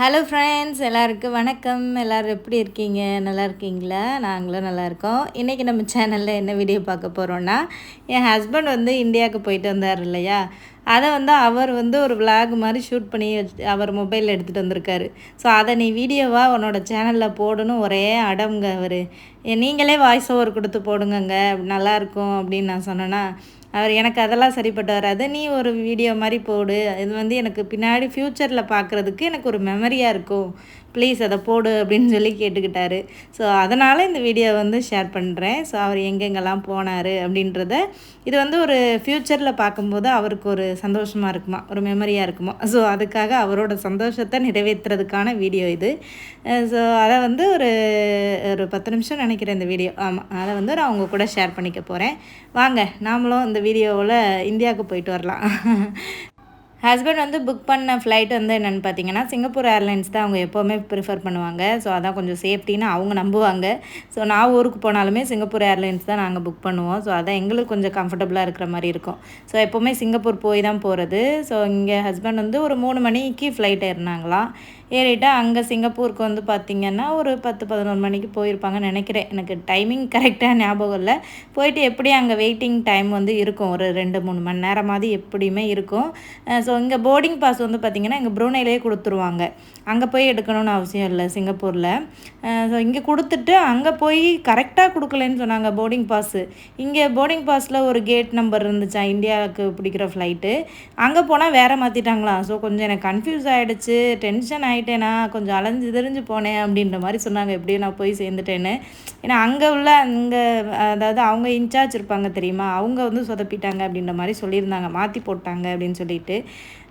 Hello friends எல்லாருக்கும் வணக்கம். எல்லோரும் எப்படி இருக்கீங்க? நல்லா இருக்கீங்களா? நாங்களும் நல்லாயிருக்கோம் இன்றைக்கி நம்ம சேனலில் என்ன வீடியோ பார்க்க போகிறோன்னா என் ஹஸ்பண்ட் வந்து இந்தியாவுக்கு போயிட்டு வந்தார் இல்லையா? அதை வந்து அவர் வந்து ஒரு விளாக் மாதிரி ஷூட் பண்ணி வச்சு அவர் மொபைலில் எடுத்துகிட்டு வந்திருக்காரு. ஸோ அதை நீ வீடியோவாக உன்னோட சேனலில் போடணும். ஒரே அடம்ங்க அவர். நீங்களே வாய்ஸ் ஓவர் கொடுத்து போடுங்கங்க. நல்லாயிருக்கும் அப்படின்னு நான் சொன்னேன்னா அவர் எனக்கு அதெல்லாம் சரிப்பட்டு வராது. நீ ஒரு வீடியோ மாதிரி போடு. இது வந்து எனக்கு பின்னாடி ஃப்யூச்சரில் பார்க்குறதுக்கு எனக்கு ஒரு மெமரியாக இருக்கும். ப்ளீஸ் அதை போடு அப்படின்னு சொல்லி கேட்டுக்கிட்டாரு. ஸோ அதனால் இந்த வீடியோ வந்து ஷேர் பண்ணுறேன் ஸோ அவர் எங்கெங்கெல்லாம் போனார் அப்படின்றத இது வந்து ஒரு ஃப்யூச்சரில் பார்க்கும்போது அவருக்கு ஒரு சந்தோஷமாக இருக்குமா? ஒரு மெமரியாக இருக்குமா? ஸோ அதுக்காக அவரோட சந்தோஷத்தை நிறைவேற்றுறதுக்கான வீடியோ இது. ஸோ அதை வந்து ஒரு ஒரு பத்து நிமிஷம் நினைக்கிறேன் இந்த வீடியோ. ஆமாம் அதை வந்து நான் அவங்க கூட ஷேர் பண்ணிக்க போகிறேன் வாங்க நாமளும் இந்த வீடியோவில் இந்தியாவுக்கு போயிட்டு வரலாம். ஹஸ்பண்ட் வந்து புக் பண்ண ஃப்ளைட் வந்து என்னென்னு பார்த்தீங்கன்னா சிங்கப்பூர் ஏர்லைன்ஸ் தான் அவங்க எப்போவுமே ப்ரிஃபர் பண்ணுவாங்க. ஸோ அதான் கொஞ்சம் சேஃப்டின்னு அவங்க நம்புவாங்க. ஸோ நான் ஊருக்கு போனாலுமே சிங்கப்பூர் ஏர்லைன்ஸ் தான் நாங்கள் புக் பண்ணுவோம். ஸோ அதான் எங்களுக்கு கொஞ்சம் கம்ஃபர்டபுளாக இருக்கிற மாதிரி இருக்கும். ஸோ எப்போவுமே சிங்கப்பூர் போய் தான் போகிறது ஸோ இங்கே ஹஸ்பண்ட் வந்து ஒரு மூணு மணிக்கு ஃப்ளைட் ஏறினாங்களாம். ஏறிட்டு அங்கே சிங்கப்பூருக்கு வந்து பார்த்திங்கன்னா ஒரு பத்து பதினொரு மணிக்கு போயிருப்பாங்கன்னு நினைக்கிறேன். எனக்கு டைமிங் கரெக்டாக ஞாபகம் இல்லை. போயிட்டு எப்படி அங்கே வெயிட்டிங் டைம் வந்து இருக்கும். ஒரு ரெண்டு மூணு மணி நேரமாவது எப்படியுமே இருக்கும். ஸோ இங்கே போர்டிங் பாஸ் வந்து பார்த்திங்கன்னா இங்கே ப்ரூனேலேயே கொடுத்துருவாங்க. அங்கே போய் எடுக்கணும்னு அவசியம் இல்லை சிங்கப்பூரில். ஸோ இங்கே கொடுத்துட்டு அங்கே போய் கரெக்டாக கொடுக்கலன்னு சொன்னாங்க போர்டிங் பாஸு இங்கே போர்டிங் பாஸில் ஒரு கேட் நம்பர் இருந்துச்சா? இந்தியாவுக்கு பிடிக்கிற ஃப்ளைட்டு அங்கே போனால் வேறு மாற்றிட்டாங்களா ஸோ கொஞ்சம் எனக்கு கன்ஃபியூஸ் ஆகிடுச்சு டென்ஷன் ஆகிடுச்சு ஆகிட்டேனா கொஞ்சம் அலைஞ்சு தெரிஞ்சு போனேன் அப்படின்ற மாதிரி சொன்னாங்க. எப்படியும் நான் போய் சேர்ந்துட்டேன்னு. ஏன்னா அங்கே உள்ள அங்கே அதாவது அவங்க இன்சார்ஜ் இருப்பாங்க தெரியுமா? அவங்க வந்து சொதப்பிட்டாங்க அப்படின்ற மாதிரி சொல்லியிருந்தாங்க. மாற்றி போட்டாங்க அப்படின்னு சொல்லிட்டு.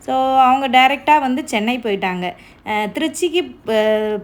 ஸோ அவங்க டைரெக்டாக வந்து சென்னை போயிட்டாங்க. திருச்சிக்கு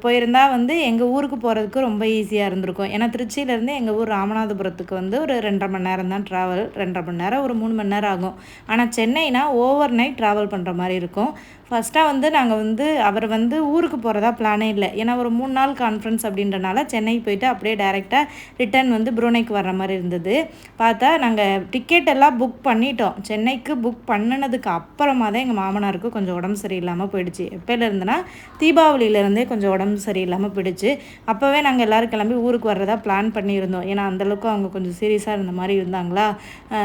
போயிருந்தால் வந்து எங்கள் ஊருக்கு போகிறதுக்கு ரொம்ப ஈஸியாக இருந்திருக்கும். ஏன்னா திருச்சியிலேருந்து எங்கள் ஊர் ராமநாதபுரத்துக்கு வந்து ஒரு ரெண்டரை மணி நேரம் தான் ட்ராவல் ரெண்டரை மணி நேரம் ஒரு மூணு மணி நேரம் ஆகும். ஆனால் சென்னைனா ஓவர் நைட் ட்ராவல் பண்ணுற மாதிரி இருக்கும். ஃபஸ்ட்டாக வந்து நாங்கள் வந்து அவர் வந்து ஊருக்கு போகிறதா பிளானே இல்லை. ஏன்னா ஒரு மூணு நாள் கான்ஃபரன்ஸ் அப்படின்றனால சென்னை போயிட்டு அப்படியே டைரெக்டாக ரிட்டர்ன் வந்து புரோனைக்கு வர்ற மாதிரி இருந்தது. பார்த்தா நாங்கள் டிக்கெட் எல்லாம் புக் பண்ணிட்டோம். சென்னைக்கு புக் பண்ணினதுக்கு அப்புறமா தான் எங்கள் மாமனாருக்கு கொஞ்சம் உடம்பு சரியில்லாமல் போயிடுச்சு. எப்போலேருந்துன்னா தீபாவளியிலேருந்தே கொஞ்சம் உடம்பு சரியில்லாமல் போயிடுச்சு. அப்போவே நாங்கள் எல்லோரும் கிளம்பி ஊருக்கு வர்றதா பிளான் பண்ணியிருந்தோம். ஏன்னா அந்தளவுக்கு அவங்க கொஞ்சம் சீரியஸாக இருந்த மாதிரி இருந்தாங்களா?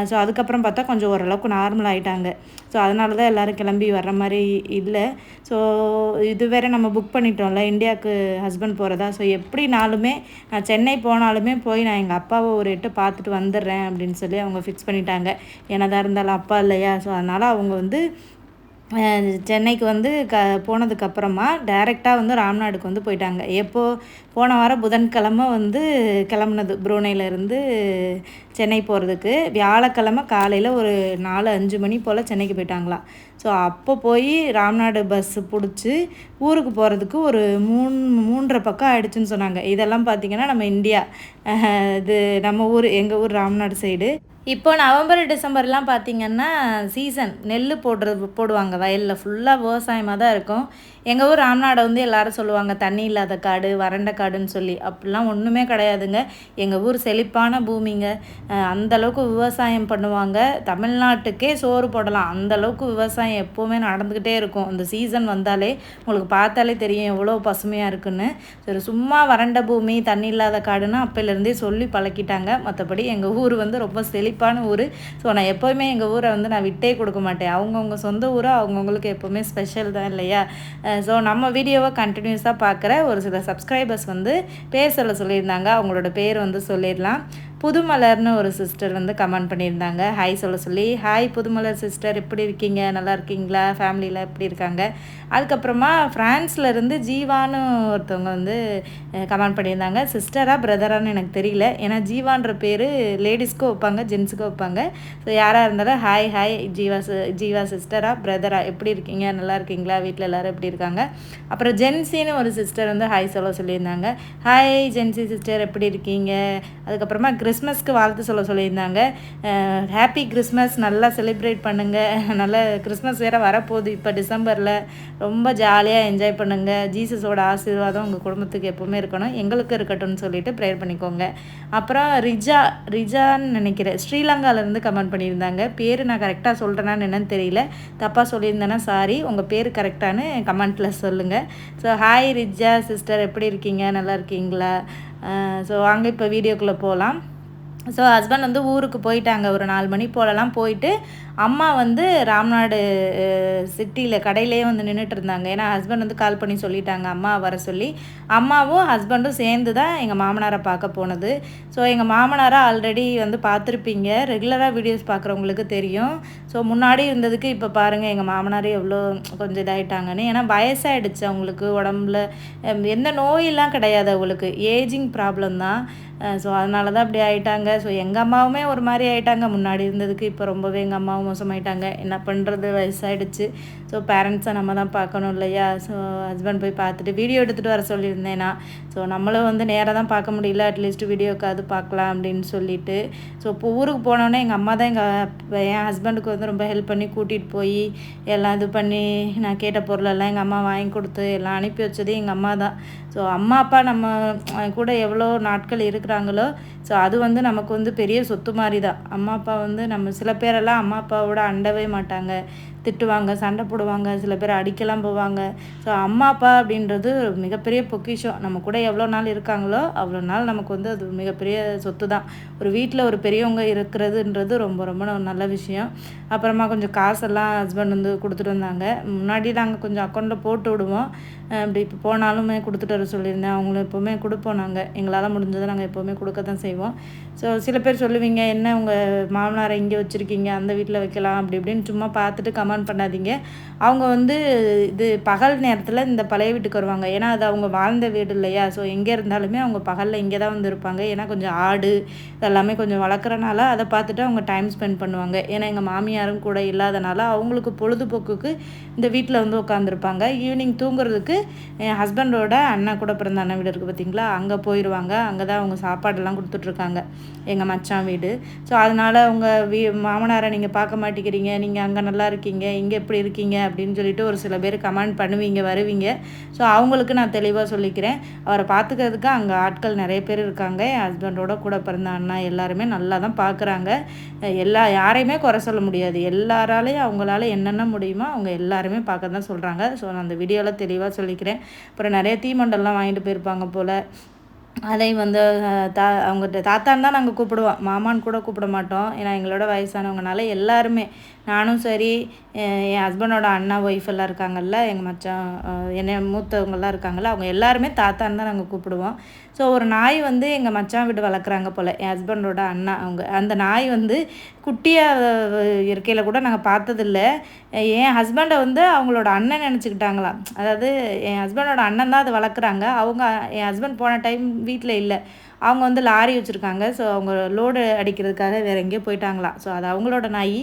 ஸோ அதுக்கப்புறம் பார்த்தா கொஞ்சம் ஓரளவுக்கு நார்மல் ஆகிட்டாங்க ஸோ அதனால தான் எல்லோரும் கிளம்பி வர்ற மாதிரி இல்லை. ஸோ இது வேறு நம்ம புக் பண்ணிட்டோம்ல இந்தியாவுக்கு ஹஸ்பண்ட் போகிறதா ஸோ எப்படினாலுமே நான் சென்னை போனாலுமே போய் நான் எங்கள் அப்பாவை ஒரு எட்டு பார்த்துட்டு வந்துடுறேன் அப்படின்னு சொல்லி அவங்க ஃபிக்ஸ் பண்ணிட்டாங்க. என்னதான் இருந்தாலும் அப்பா இல்லையா? ஸோ அதனால் அவங்க வந்து சென்னைக்கு வந்து க போனதுக்கப்புறமா டைரெக்டாக வந்து ராம்நாடுக்கு வந்து போயிட்டாங்க. எப்போது போன வாரம் புதன்கிழமை வந்து கிளம்புனது புரோனையிலேருந்து சென்னை போகிறதுக்கு வியாழக்கிழமை காலையில் ஒரு நாலு அஞ்சு மணி போல் சென்னைக்கு போயிட்டாங்களாம் ஸோ அப்போ போய் ராம்நாடு பஸ்ஸு பிடிச்சி ஊருக்கு போகிறதுக்கு ஒரு மூணு மூன்றரை பக்கம் ஆயிடுச்சுன்னு சொன்னாங்க. இதெல்லாம் பார்த்திங்கன்னா நம்ம இந்தியா. இது நம்ம ஊர் எங்கள் ஊர் ராம்நாடு சைடு. இப்போ நவம்பர் டிசம்பர்லாம் பார்த்திங்கன்னா சீசன் நெல் போடுறது போடுவாங்க வயலில். ஃபுல்லாக விவசாயமாக தான் இருக்கும். எங்கள் ஊர் ராம்நாடை வந்து எல்லாரும் சொல்லுவாங்க தண்ணி இல்லாத காடு வறண்ட காடுன்னு சொல்லி. அப்படிலாம் ஒன்றுமே கிடையாதுங்க. எங்கள் ஊர் செழிப்பான பூமிங்க. அந்தளவுக்கு விவசாயம் பண்ணுவாங்க. தமிழ்நாட்டுக்கே சோறு போடலாம். அந்தளவுக்கு விவசாயம் எப்போவுமே நடந்துக்கிட்டே இருக்கும். அந்த சீசன் வந்தாலே உங்களுக்கு பார்த்தாலே தெரியும் எவ்வளோ பசுமையாக இருக்குன்னு. சரி சும்மா வறண்ட பூமி தண்ணி இல்லாத காடுன்னு அப்போலேருந்தே சொல்லி பழக்கிட்டாங்க. மற்றபடி எங்கள் ஊர் வந்து ரொம்ப செழிப்பான ஊர். ஸோ நான் எப்போவுமே எங்கள் ஊரை வந்து நான் விட்டே கொடுக்க மாட்டேன். அவங்கவுங்க சொந்த ஊரை அவங்கவுங்களுக்கு எப்போவுமே ஸ்பெஷல் தான் இல்லையா? ஸோ நம்ம வீடியோவை கண்டினியூஸாக பார்க்குற ஒரு சில சப்ஸ்கிரைபர்ஸ் வந்து பேர் சொல்ல சொல்லியிருந்தாங்க. அவங்களோட பேர் வந்து சொல்லிடலாம். புதுமலர்னு ஒரு சிஸ்டர் வந்து கமெண்ட் பண்ணியிருந்தாங்க. ஹாய் சொல்ல சொல்லி ஹாய் புதுமலர் சிஸ்டர் எப்படி இருக்கீங்க? நல்லா இருக்கீங்களா? ஃபேமிலியில் எப்படி இருக்காங்க? அதுக்கப்புறமா ஃப்ரான்ஸ்லேருந்து ஜீவான்னு ஒருத்தவங்க வந்து கமெண்ட் பண்ணியிருந்தாங்க. சிஸ்டராக பிரதரான்னு எனக்கு தெரியல. ஏன்னா ஜீவான்ற பேர் லேடிஸ்க்கும் வைப்பாங்க ஜென்ஸுக்கும் வைப்பாங்க. ஸோ யாராக இருந்தாலும் ஹாய் ஹாய் ஜீவா ஜீவா சிஸ்டரா பிரதரா எப்படி இருக்கீங்க? நல்லா இருக்கீங்களா? வீட்டில் எல்லோரும் எப்படி இருக்காங்க? அப்புறம் ஜென்சின்னு ஒரு சிஸ்டர் வந்து ஹாய் சொல்ல சொல்லியிருந்தாங்க. ஹாய் ஜென்சி சிஸ்டர் எப்படி இருக்கீங்க? அதுக்கப்புறமா கிறிஸ்மஸ்க்கு வாழ்த்து சொல்ல சொல்லியிருந்தாங்க. ஹாப்பி கிறிஸ்மஸ் நல்லா செலிப்ரேட் பண்ணுங்கள் நல்லா கிறிஸ்மஸ் வேறு வரப்போகுது இப்போ டிசம்பரில். ரொம்ப ஜாலியாக என்ஜாய் பண்ணுங்கள் ஜீசஸோட ஆசீர்வாதம் உங்கள் குடும்பத்துக்கு எப்போவுமே இருக்கணும். எங்களுக்கு இருக்கட்டும்னு சொல்லிட்டு ப்ரேயர் பண்ணிக்கோங்க. அப்புறம் ரிஜா ரிஜான்னு நினைக்கிறேன். ஸ்ரீலங்காவிலேருந்து கமெண்ட் பண்ணியிருந்தாங்க. பேர் நான் கரெக்டாக சொல்கிறேனான்னு என்னன்னு தெரியல. தப்பாக சொல்லியிருந்தேன்னா சாரி உங்கள் பேர் கரெக்டானு கமெண்ட்டில் சொல்லுங்கள் ஸோ ஹாய் ரிஜா சிஸ்டர் எப்படி இருக்கீங்க? நல்லா இருக்கீங்களா? ஸோ வாங்க இப்போ வீடியோக்குள்ளே போகலாம் ஸோ ஹஸ்பண்ட் வந்து ஊருக்கு போயிட்டாங்க. ஒரு நாலு மணி போலலாம் போயிட்டு அம்மா வந்து ராம்நாடு சிட்டியில் கடையிலே வந்து நின்றுட்டு இருந்தாங்க ஏன்னா ஹஸ்பண்ட் வந்து கால் பண்ணி சொல்லிட்டாங்க. அம்மா வர சொல்லி அம்மாவும் ஹஸ்பண்டும் சேர்ந்து தான் எங்கள் மாமனாரை பார்க்க போனது. ஸோ எங்கள் மாமனாரை ஆல்ரெடி வந்து பார்த்துருப்பீங்க. ரெகுலராக வீடியோஸ் பார்க்குறவங்களுக்கு தெரியும். ஸோ முன்னாடி இருந்ததுக்கு இப்போ பாருங்கள் எங்கள் மாமனார் எவ்வளோ கொஞ்சம் இதாகிட்டாங்கன்னு ஏன்னா வயசாகிடுச்சு அவங்களுக்கு உடம்புல. எந்த நோயெல்லாம் கிடையாது அவங்களுக்கு. ஏஜிங் ப்ராப்ளம் தான். ஸோ அதனால தான் அப்படி ஆகிட்டாங்க ஸோ எங்கள் அம்மாவுமே ஒரு மாதிரி ஆகிட்டாங்க முன்னாடி இருந்ததுக்கு இப்போ ரொம்பவே எங்கள் அம்மாவும் மோசமாயிட்டாங்க. என்ன பண்ணுறது வயசாகிடுச்சு ஸோ பேரண்ட்ஸை நம்ம தான் பார்க்கணும் இல்லையா? ஸோ ஹஸ்பண்ட் போய் பார்த்துட்டு வீடியோ எடுத்துகிட்டு வர சொல்லியிருந்தேன். நான் ஸோ நம்மளும் வந்து நேராக தான் பார்க்க முடியல. அட்லீஸ்ட் வீடியோக்காவது பார்க்கலாம் அப்படின்னு சொல்லிட்டு. ஸோ இப்போ ஊருக்கு போனோடனே எங்கள் அம்மா தான் எங்கள் என் ஹஸ்பண்டுக்கு வந்து ரொம்ப ஹெல்ப் பண்ணி கூட்டிகிட்டு போய் எல்லாம் இது பண்ணி நான் கேட்ட பொருளெல்லாம் எங்கள் அம்மா வாங்கி கொடுத்து எல்லாம் அனுப்பி வச்சது எங்கள் அம்மா தான். ஸோ அம்மா அப்பா நம்ம கூட எவ்வளோ நாட்கள் இருக்கிறாங்களோ ஸோ அது வந்து நமக்கு வந்து பெரிய சொத்து மாதிரி தான் அம்மா அப்பா வந்து நம்ம சில பேரெல்லாம் அம்மா அப்பாவோட அண்டவே மாட்டாங்க. திட்டுவாங்க சண்டை போடுவாங்க சில பேர் அடிக்கலாம் போவாங்க. ஸோ அம்மா அப்பா அப்படின்றது மிகப்பெரிய பொக்கிஷம். நம்ம கூட எவ்வளோ நாள் இருக்காங்களோ அவ்வளோ நாள் நமக்கு வந்து அது மிகப்பெரிய சொத்து தான் ஒரு வீட்டில் ஒரு பெரியவங்க இருக்கிறதுன்றது ரொம்ப ரொம்ப நல்ல விஷயம். அப்புறமா கொஞ்சம் காசெல்லாம் ஹஸ்பண்ட் வந்து கொடுத்துட்டு வந்தாங்க. முன்னாடி நாங்கள் கொஞ்சம் அக்கௌண்ட்டில் போட்டு விடுவோம். அப்படி இப்போ போனாலுமே கொடுத்துட்டு வர சொல்லியிருந்தேன். அவங்களும் எப்போவுமே கொடுப்போம் நாங்கள் எங்களால் முடிஞ்சதை நாங்கள் எப்போவுமே கொடுக்க தான் செய்வோம். ஸோ சில பேர் சொல்லுவீங்க என்ன உங்கள் மாமனாரை இங்கே வச்சுருக்கீங்க? அந்த வீட்டில் வைக்கலாம். அப்படி இப்படின்னு சும்மா பார்த்துட்டு கமெண்ட் பண்ணாதீங்க. அவங்க வந்து இது பகல் நேரத்தில் இந்த பழைய வீட்டுக்கு வருவாங்க. ஏன்னா அது அவங்க வாழ்ந்த வீடு இல்லையா? ஸோ எங்கே இருந்தாலுமே அவங்க பகலில் இங்கே தான் வந்து இருப்பாங்க ஏன்னா கொஞ்சம் ஆடு இதெல்லாமே கொஞ்சம் வளர்க்குறனால அதை பார்த்துட்டு அவங்க டைம் ஸ்பெண்ட் பண்ணுவாங்க. ஏன்னா எங்கள் மாமியாரும் கூட இல்லாதனால அவங்களுக்கு பொழுதுபோக்குக்கு இந்த வீட்டில் வந்து உட்காந்துருப்பாங்க ஈவினிங் தூங்குறதுக்கு என் ஹஸ்பண்டோட அண்ணா கூட பிறந்த அண்ணன் வீடு இருக்குது பார்த்தீங்களா அங்கே போயிடுவாங்க அங்கே தான் அவங்க சாப்பாடெல்லாம் கொடுத்துட்ருக்காங்க. எங்கள் மச்சான் வீடு. ஸோ அதனால் அவங்க வீ மாமனாரை நீங்கள் பார்க்க மாட்டேங்கிறீங்க. நீங்கள் அங்கே நல்லா இருக்கீங்க. இங்கே எப்படி இருக்கீங்க? அப்படின்னு சொல்லிட்டு ஒரு சில பேர் கமெண்ட் பண்ணுவீங்க வருவீங்க. ஸோ அவங்களுக்கு நான் தெளிவாக சொல்லிக்கிறேன். அவரை பார்த்துக்கிறதுக்கு அங்கே ஆட்கள் நிறைய பேர் இருக்காங்க. என் ஹஸ்பண்டோட கூட பிறந்த அண்ணா எல்லாருமே நல்லா தான் பார்க்குறாங்க. எல்லா யாரையுமே குறை சொல்ல முடியாது. எல்லாராலையும் அவங்களால என்னென்ன முடியுமோ அவங்க எல்லாருமே பார்க்க தான் சொல்கிறாங்க ஸோ நான் அந்த வீடியோவில் தெளிவாக சொல்லிக்கிறேன். அப்புறம் நிறைய தீமண்டெல்லாம் வாங்கிட்டு போயிருப்பாங்க போல். அதையும் வந்து தா அவங்க தாத்தான்னு தான் நாங்கள் கூப்பிடுவோம். மாமான்னு கூட கூப்பிட மாட்டோம். ஏன்னா எங்களோட வயசானவங்கனால எல்லாருமே நானும் சரி என் ஹஸ்பண்டோட அண்ணா ஒய்ஃப் எல்லாம் இருக்காங்கல்ல எங்கள் மச்சான் என்னை மூத்தவங்கெல்லாம் இருக்காங்கல்ல அவங்க எல்லாருமே தாத்தான்னு தான் நாங்கள் கூப்பிடுவோம். ஸோ ஒரு நாய் வந்து எங்கள் மச்சான் வீடு வளர்க்குறாங்க போல் என் ஹஸ்பண்டோட அண்ணா அவங்க அந்த நாய் வந்து குட்டியாக இருக்கையில் கூட நாங்கள் பார்த்ததில்ல. என் ஹஸ்பண்டை வந்து அவங்களோட அண்ணன் நினச்சிக்கிட்டாங்களாம். அதாவது என் ஹஸ்பண்டோட அண்ணன் தான் அதை வளர்க்குறாங்க. அவங்க என் ஹஸ்பண்ட் போன டைம் வீட்டில் இல்லை. அவங்க வந்து லாரி வச்சுருக்காங்க. ஸோ அவங்க லோடு அடிக்கிறதுக்காக வேறு எங்கேயோ போயிட்டாங்களாம். ஸோ அது அவங்களோட நாய்.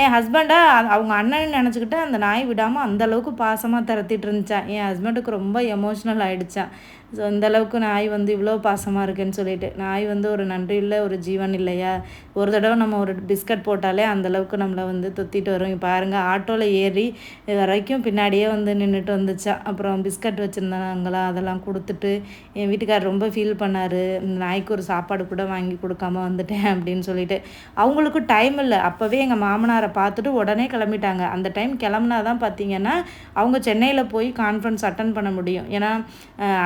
என் ஹஸ்பண்டை அவங்க அண்ணன் நினச்சிக்கிட்டு அந்த நாய் விடாமல் அந்தளவுக்கு பாசமாக திறத்திட்டு இருந்துச்சான் என் ஹஸ்பண்டுக்கு ரொம்ப எமோஷ்னல் ஆகிடுச்சான் ஸோ அந்தளவுக்கு நாய் வந்து இவ்வளோ பாசமாக இருக்குன்னு சொல்லிட்டு நாய் வந்து ஒரு நன்றி இல்லை ஒரு ஜீவன் இல்லையா? ஒரு தடவை நம்ம ஒரு பிஸ்கட் போட்டாலே அந்தளவுக்கு நம்மளை வந்து தொத்திட்டு வரும். பாருங்கள் ஆட்டோவில் ஏறி இது வரைக்கும் பின்னாடியே வந்து நின்றுட்டு வந்துச்சா? அப்புறம் பிஸ்கட் வச்சுருந்தாங்களா? அதெல்லாம் கொடுத்துட்டு என் வீட்டுக்கார் ரொம்ப ஃபீல் பண்ணார். நாய்க்கு ஒரு சாப்பாடு கூட வாங்கி கொடுக்காம வந்துட்டேன் அப்படின்னு சொல்லிட்டு. அவங்களுக்கும் டைம் இல்லை. அப்போவே எங்கள் மாமனாரை பார்த்துட்டு உடனே கிளம்பிட்டாங்க. அந்த டைம் கிளம்புனா தான் பார்த்தீங்கன்னா அவங்க சென்னையில் போய் கான்ஃபரன்ஸ் அட்டன் பண்ண முடியும். ஏன்னா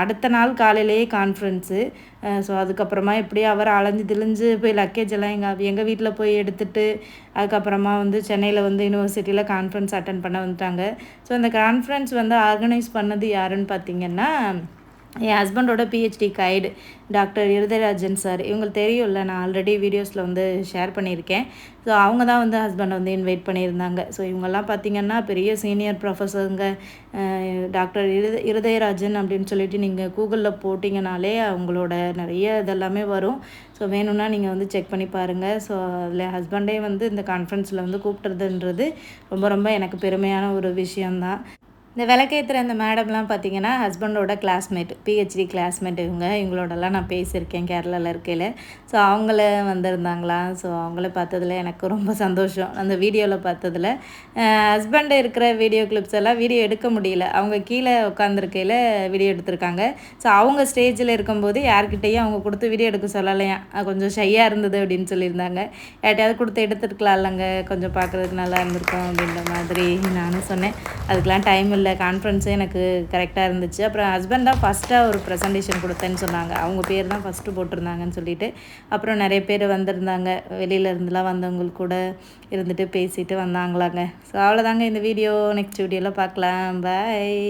அடுத்த நாள் காலையிலேயே கான்ஃபரன்ஸு ஸோ அதுக்கப்புறமா எப்படி அவர் அலைஞ்சு திழிஞ்சு போய் லக்கேஜ் எல்லாம் எங்கள் எங்கள் வீட்டில் போய் எடுத்துகிட்டு அதுக்கப்புறமா வந்து சென்னையில் வந்து யூனிவர்சிட்டியில் கான்ஃபரன்ஸ் அட்டன் பண்ண வந்துட்டாங்க. ஸோ அந்த கான்ஃபரன்ஸ் வந்து ஆர்கனைஸ் பண்ணது யாருன்னு பார்த்தீங்கன்னா என் ஹஸ்பண்டோட PhD guide doctor Irudayarajan sir இவங்களுக்கு தெரியும்ல நான் ஆல்ரெடி வீடியோஸில் வந்து ஷேர் பண்ணியிருக்கேன். ஸோ அவங்க தான் வந்து ஹஸ்பண்டை வந்து இன்வைட் பண்ணியிருந்தாங்க. ஸோ இவங்கெல்லாம் பார்த்திங்கன்னா பெரிய சீனியர் ப்ரொஃபஸருங்க டாக்டர் இருத இருதயராஜன் அப்படின்னு சொல்லிட்டு நீங்கள் கூகுளில் போட்டிங்கனாலே அவங்களோட நிறைய இதெல்லாமே வரும். ஸோ வேணும்னா நீங்கள் வந்து செக் பண்ணி பாருங்கள் ஸோ அதில் ஹஸ்பண்டே வந்து இந்த கான்ஃபரன்ஸில் வந்து கூப்பிட்டுறதுன்றது ரொம்ப ரொம்ப எனக்கு பெருமையான ஒரு விஷயந்தான் இந்த விளக்கேற்றுற அந்த மேடம்லாம் பார்த்தீங்கன்னா ஹஸ்பண்டோட கிளாஸ்மேட் பிஹெச்டி கிளாஸ்மேட் இவங்க. இவங்களோடலாம் நான் பேசியிருக்கேன் கேரளாவில் இருக்கையில். ஸோ அவங்கள வந்திருந்தாங்களா? ஸோ அவங்கள பார்த்ததுல எனக்கு ரொம்ப சந்தோஷம். அந்த வீடியோவில் பார்த்ததுல ஹஸ்பண்ட் இருக்கிற வீடியோ கிளிப்ஸ் எல்லாம் வீடியோ எடுக்க முடியல. அவங்க கீழே உட்காந்துருக்கையில் வீடியோ எடுத்திருக்காங்க. ஸோ அவங்க ஸ்டேஜில் இருக்கும்போது யார்கிட்டையும் அவங்க கொடுத்து வீடியோ எடுக்க சொல்லலையா? கொஞ்சம் ஷையாக இருந்தது அப்படின்னு சொல்லியிருந்தாங்க. யார்ட்டையாவது கொடுத்து எடுத்துருக்கலாம் இல்லைங்க கொஞ்சம் பார்க்குறதுக்கு நல்லா இருந்திருக்கும் அப்படின்ற மாதிரி நானும் சொன்னேன். அதுக்கெலாம் டைம் இல்லை. இல்லை கான்ஃபரன்ஸே எனக்கு கரெக்டாக இருந்துச்சு. அப்புறம் ஹஸ்பண்ட் தான் ஃபஸ்ட்டாக ஒரு ப்ரெசன்டேஷன் கொடுத்தேன்னு சொன்னாங்க. அவங்க பேர் தான் ஃபஸ்ட்டு போட்டிருந்தாங்கன்னு சொல்லிட்டு. அப்புறம் நிறைய பேர் வந்திருந்தாங்க. வெளியில இருந்துலாம் வந்தவங்களுக்கு கூட இருந்துட்டு பேசிட்டு வந்தாங்களாங்க. ஸோ அவ்வளோதாங்க இந்த வீடியோ நெக்ஸ்ட் வீடியோவில் பார்க்கலாம். பாய்